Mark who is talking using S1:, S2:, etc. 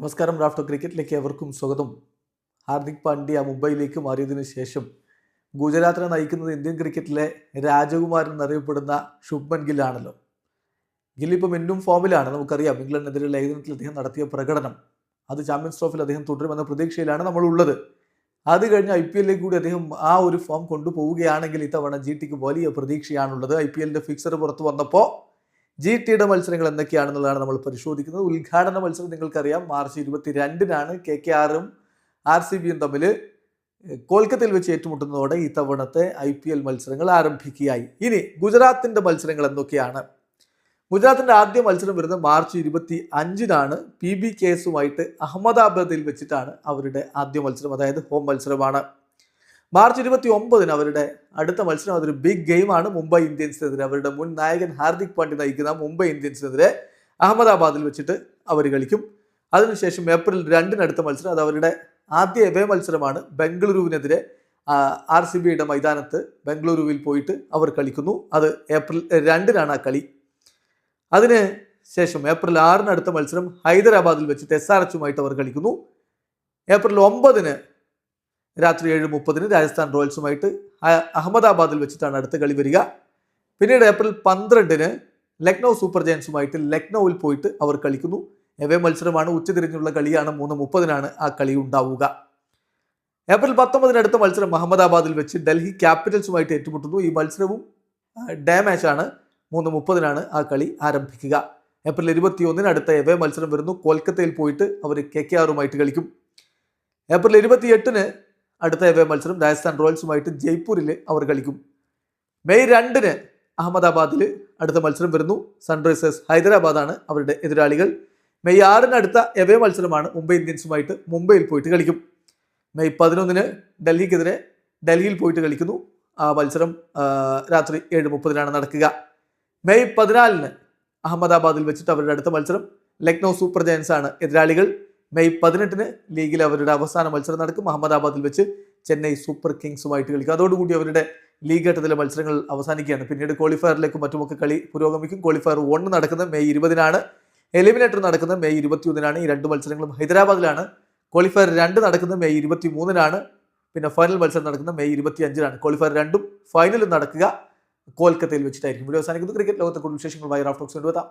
S1: നമസ്കാരം റാഫ്റ്റർ ക്രിക്കറ്റിലേക്ക് എവർക്കും സ്വാഗതം. ഹാർദിക് പാണ്ഡ്യ മുംബൈയിലേക്ക് മാറിയതിനു ശേഷം ഗുജറാത്തിനെ നയിക്കുന്നത് ഇന്ത്യൻ ക്രിക്കറ്റിലെ രാജകുമാരൻ എന്നറിയപ്പെടുന്ന ശുഭ്മൻ ഗില്ലാണല്ലോ ഗില്ലിപ്പം എന്നും ഫോമിലാണ്. നമുക്കറിയാം ഇംഗ്ലണ്ടിനെതിരെയുള്ള ഏകദിനത്തിൽ അദ്ദേഹം നടത്തിയ പ്രകടനം. അത് ചാമ്പ്യൻസ് ട്രോഫിയിൽ അദ്ദേഹം തുടരുമെന്ന പ്രതീക്ഷയിലാണ് നമ്മളുള്ളത്. അത് കഴിഞ്ഞ് ഐ പി എല്ലിലേക്ക് കൂടി അദ്ദേഹം ആ ഒരു ഫോം കൊണ്ടുപോവുകയാണെങ്കിൽ ഇത്തവണ ജി ടിക്ക് വലിയ പ്രതീക്ഷയാണുള്ളത്. ഐ പി എല്ലിന്റെ ഫിക്സർ പുറത്തു വന്നപ്പോൾ ജി ടിയുടെ മത്സരങ്ങൾ എന്തൊക്കെയാണെന്നുള്ളതാണ് നമ്മൾ പരിശോധിക്കുന്നത്. ഉദ്ഘാടന മത്സരം നിങ്ങൾക്കറിയാം. മാർച്ച് ഇരുപത്തി രണ്ടിനാണ് കെ കെ ആറും ആർ സി ബിയും തമ്മിൽ കൊൽക്കത്തയിൽ വെച്ച് ഏറ്റുമുട്ടുന്നതോടെ ഈ തവണത്തെ ഐ പി എൽ മത്സരങ്ങൾ ആരംഭിക്കുകയായി. ഇനി ഗുജറാത്തിന്റെ മത്സരങ്ങൾ എന്തൊക്കെയാണ്? ഗുജറാത്തിന്റെ ആദ്യ മത്സരം വരുന്നത് മാർച്ച് ഇരുപത്തി അഞ്ചിനാണ് പി ബി കേസുമായിട്ട് അഹമ്മദാബാദിൽ വെച്ചിട്ടാണ് അവരുടെ ആദ്യ മത്സരം അതായത് ഹോം മത്സരമാണ്. മാർച്ച് ഇരുപത്തി ഒമ്പതിന് അവരുടെ അടുത്ത മത്സരം അതൊരു ബിഗ് ഗെയിമാണ് മുംബൈ ഇന്ത്യൻസിനെതിരെ അവരുടെ മുൻ നായകൻ ഹാർദിക് പാണ്ഡ്യ നയിക്കുന്ന മുംബൈ ഇന്ത്യൻസിനെതിരെ അഹമ്മദാബാദിൽ വെച്ചിട്ട് അവർ കളിക്കും. അതിനുശേഷം ഏപ്രിൽ രണ്ടിന് അടുത്ത മത്സരം അത് അവരുടെ ആദ്യ എവേ മത്സരമാണ്. ബംഗളൂരുവിനെതിരെ ആർ സി ബിയുടെ മൈതാനത്ത് ബംഗളൂരുവിൽ പോയിട്ട് അവർ കളിക്കുന്നു. അത് ഏപ്രിൽ രണ്ടിനാണ് ആ കളി. അതിന് ശേഷം ഏപ്രിൽ ആറിന് അടുത്ത മത്സരം ഹൈദരാബാദിൽ വെച്ചിട്ട് എസ് ആർ എച്ചുമായിട്ട് അവർ കളിക്കുന്നു. ഏപ്രിൽ ഒമ്പതിന് രാത്രി ഏഴ് മുപ്പതിന് രാജസ്ഥാൻ റോയൽസുമായിട്ട് അഹമ്മദാബാദിൽ വെച്ചിട്ടാണ് അടുത്ത കളി വരിക. പിന്നീട് ഏപ്രിൽ പന്ത്രണ്ടിന് ലക്നൗ സൂപ്പർ ജയൻസുമായിട്ട് ലക്നൌവിൽ പോയിട്ട് അവർ കളിക്കുന്നു. എവേ മത്സരമാണ് ഉച്ചതിരിഞ്ഞുള്ള കളിയാണ്. മൂന്ന് മുപ്പതിനാണ് ആ കളി ഉണ്ടാവുക. ഏപ്രിൽ പത്തൊമ്പതിന് അടുത്ത മത്സരം അഹമ്മദാബാദിൽ വെച്ച് ഡൽഹി ക്യാപിറ്റൽസുമായിട്ട് ഏറ്റുമുട്ടുന്നു. ഈ മത്സരവും ഡേ മാച്ചാണ്. മൂന്ന് മുപ്പതിനാണ് ആ കളി ആരംഭിക്കുക. ഏപ്രിൽ ഇരുപത്തി ഒന്നിന് അടുത്ത എവേ മത്സരം വരുന്നു. കൊൽക്കത്തയിൽ പോയിട്ട് അവർ കെ കെ ആറുമായിട്ട് കളിക്കും. ഏപ്രിൽ ഇരുപത്തി എട്ടിന് അടുത്ത എവേ മത്സരം രാജസ്ഥാൻ റോയൽസുമായിട്ട് ജയ്പൂരിൽ അവർ കളിക്കും. മെയ് രണ്ടിന് അഹമ്മദാബാദിൽ അടുത്ത മത്സരം വരുന്നു. സൺറൈസേഴ്സ് ഹൈദരാബാദാണ് അവരുടെ എതിരാളികൾ. മെയ് ആറിന് അടുത്ത എവേ മത്സരമാണ് മുംബൈ ഇന്ത്യൻസുമായിട്ട് മുംബൈയിൽ പോയിട്ട് കളിക്കും. മെയ് പതിനൊന്നിന് ഡൽഹിക്കെതിരെ ഡൽഹിയിൽ പോയിട്ട് കളിക്കുന്നു. ആ മത്സരം രാത്രി ഏഴ് മുപ്പതിനാണ് നടക്കുക. മെയ് പതിനാലിന് അഹമ്മദാബാദിൽ വെച്ചിട്ട് അവരുടെ അടുത്ത മത്സരം. ലക്നൗ സൂപ്പർ ജയൻസ് ആണ് എതിരാളികൾ. മെയ് പതിനെട്ടിന് ലീഗിൽ അവരുടെ അവസാന മത്സരം നടക്കും. അഹമ്മദാബാദിൽ വെച്ച് ചെന്നൈ സൂപ്പർ കിങ്സുമായിട്ട് കളിക്കും. അതോടുകൂടി അവരുടെ ലീഗ് ഘട്ടത്തിലെ മത്സരങ്ങൾ അവസാനിക്കുകയാണ്. പിന്നീട് ക്വാളിഫയറിലേക്കും മറ്റുമൊക്കെ കളി പുരോഗമിക്കും. ക്വാളിഫയർ ഒന്ന് നടക്കുന്നത് മെയ് ഇരുപതിനാണ്. എലിമിനേറ്റർ നടക്കുന്നത് മെയ് ഇരുപത്തിയൊന്നിനാണ്. ഈ രണ്ട് മത്സരങ്ങളും ഹൈദരാബാദിലാണ്. ക്വാളിഫയർ രണ്ട് നടക്കുന്നത് മെയ് ഇരുപത്തി മൂന്നിനാണ് പിന്നെ ഫൈനൽ മത്സരം നടക്കുന്നത് മെയ് ഇരുപത്തി അഞ്ചിനാണ് ക്വാളിഫയർ രണ്ടും ഫൈനലും നടക്കുക. കൊൽക്കത്തയിൽ വെച്ചിട്ടായിരിക്കും. വീഡിയോ അവസാനിക്കുന്നത് ക്രിക്കറ്റ് ലോകത്തെ കൂടുതൽ വിശേഷങ്ങളുമായി റാഫ്റ്റോക്സ് കൊണ്ടുവെത്താം.